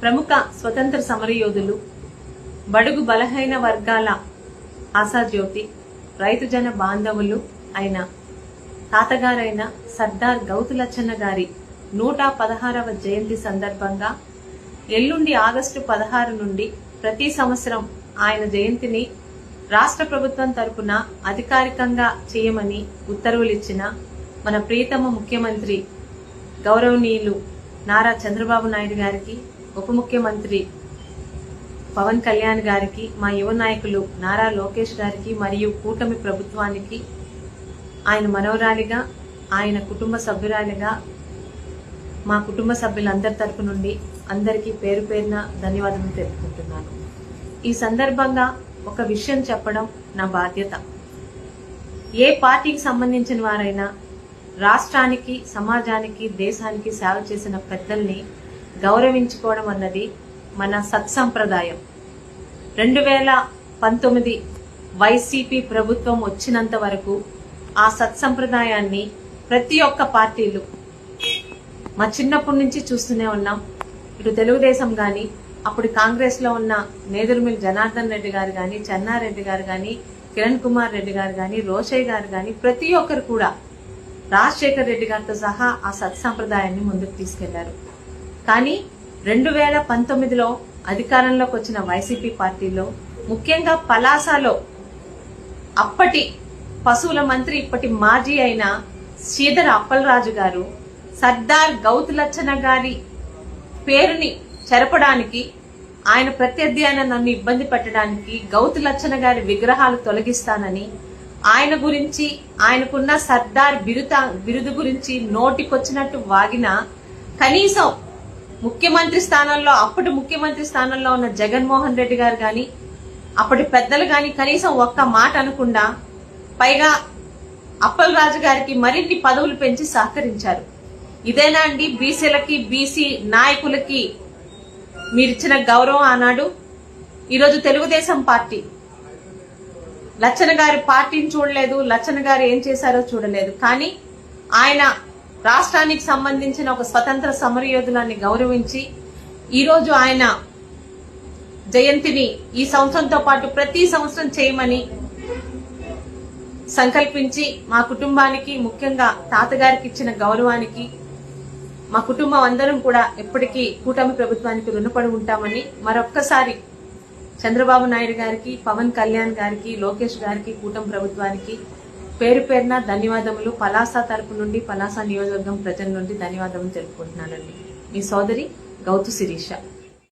ప్రముఖ స్వతంత్ర సమరయోధులు బడుగు బలహీన వర్గాల ఆశాజ్యోతి రైతు జన బాంధవులు అయిన తాతగారైన సర్దార్ గౌతులచ్చన్న గారి నూట పదహారవ జయంతి సందర్భంగా ఎల్లుండి ఆగస్టు పదహారు నుండి ప్రతి సంవత్సరం ఆయన జయంతిని రాష్ట్ర ప్రభుత్వం తరపున అధికారికంగా చేయమని ఉత్తర్వులిచ్చిన మన ప్రియతమ ముఖ్యమంత్రి గౌరవనీయులు నారా చంద్రబాబు నాయుడు గారికి ఉప ముఖ్యమంత్రి పవన్ కళ్యాణ్ గారికి మా యువ నాయకులు నారా లోకేష్ గారికి మరియు కూటమి ప్రభుత్వానికి ఆయన మనవరాలిగా ఆయన కుటుంబ సభ్యురాలిగా మా కుటుంబ సభ్యులందరి తరపు నుండి అందరికీ పేరు పేరున ధన్యవాదాలు తెలుపుకుంటున్నాను. ఈ సందర్భంగా ఒక విషయం చెప్పడం నా బాధ్యత. ఏ పార్టీకి సంబంధించిన వారైనా రాష్ట్రానికి సమాజానికి దేశానికి సేవ చేసిన పెద్దల్ని గౌరవించుకోవడం అన్నది మన సత్సంప్రదాయం. రెండు వేల పంతొమ్మిది వైసీపీ ప్రభుత్వం వచ్చినంత వరకు ఆ సత్సంప్రదాయాన్ని ప్రతి ఒక్క పార్టీలు మా చిన్నప్పటి నుంచి చూస్తూనే ఉన్నాం. ఇటు తెలుగుదేశం గాని అప్పుడు కాంగ్రెస్లో ఉన్న నేదురుమిల్ జనార్దన్ రెడ్డి గారు గాని చెన్నారెడ్డి గారు గాని కిరణ్ కుమార్ రెడ్డి గారు గాని రోషయ్య గారు గాని ప్రతి ఒక్కరు కూడా రాజశేఖర్ రెడ్డి గారితో సహా ఆ సత్సంప్రదాయాన్ని ముందుకు తీసుకెళ్ళారు. కానీ రెండు వేల పంతొమ్మిదిలో అధికారంలోకి వచ్చిన వైసీపీ పార్టీలో ముఖ్యంగా పలాసలో అప్పటి పశువుల మంత్రి ఇప్పటి మాజీ అయిన శ్రీధర్ అప్పలరాజు గారు సర్దార్ గౌతులచ్చన గారి పేరుని చెరపడానికి ఆయన ప్రత్యర్థి అయిన నన్ను ఇబ్బంది పెట్టడానికి గౌతులచ్చన గారి విగ్రహాలు తొలగిస్తానని ఆయన గురించి ఆయనకున్న సర్దార్ బిరుద బిరుదు గురించి నోటికొచ్చినట్టు వాగిన కనీసం ముఖ్యమంత్రి స్థానంలో అప్పటి ముఖ్యమంత్రి స్థానంలో ఉన్న జగన్మోహన్ రెడ్డి గారు గాని అప్పటి పెద్దలు గాని కనీసం ఒక్క మాట అనకుండా పైగా అప్పలరాజు గారికి మరిన్ని పదవులు పెంచి సహకరించారు. ఇదేనా అండి? బీసీలకి బీసీ నాయకులకి మీరిచ్చిన గౌరవం ఆనాడు. ఈరోజు తెలుగుదేశం పార్టీ లచ్చన గారి పార్టీని చూడలేదు లచ్చన గారు ఏం చేశారో చూడలేదు. కానీ ఆయన రాష్ట్రానికి సంబంధించిన ఒక స్వతంత్ర సమరయోధులాన్ని గౌరవించి ఈరోజు ఆయన జయంతిని ఈ సంవత్సరంతో పాటు ప్రతి సంవత్సరం చేయమని సంకల్పించి మా కుటుంబానికి ముఖ్యంగా తాతగారికి ఇచ్చిన గౌరవానికి మా కుటుంబం అందరం కూడా ఎప్పటికీ కూటమి ప్రభుత్వానికి రుణపడి ఉంటామని మరొక్కసారి చంద్రబాబు నాయుడు గారికి పవన్ కళ్యాణ్ గారికి లోకేష్ గారికి కూటమి ప్రభుత్వానికి పేరు పేరున ధన్యవాదములు. పలాస తరపు నుండి పలాస నియోజకవర్గం ప్రజల నుండి ధన్యవాదములు తెలుపుకుంటున్నానండి. మీ సోదరి గౌతు శిరీష.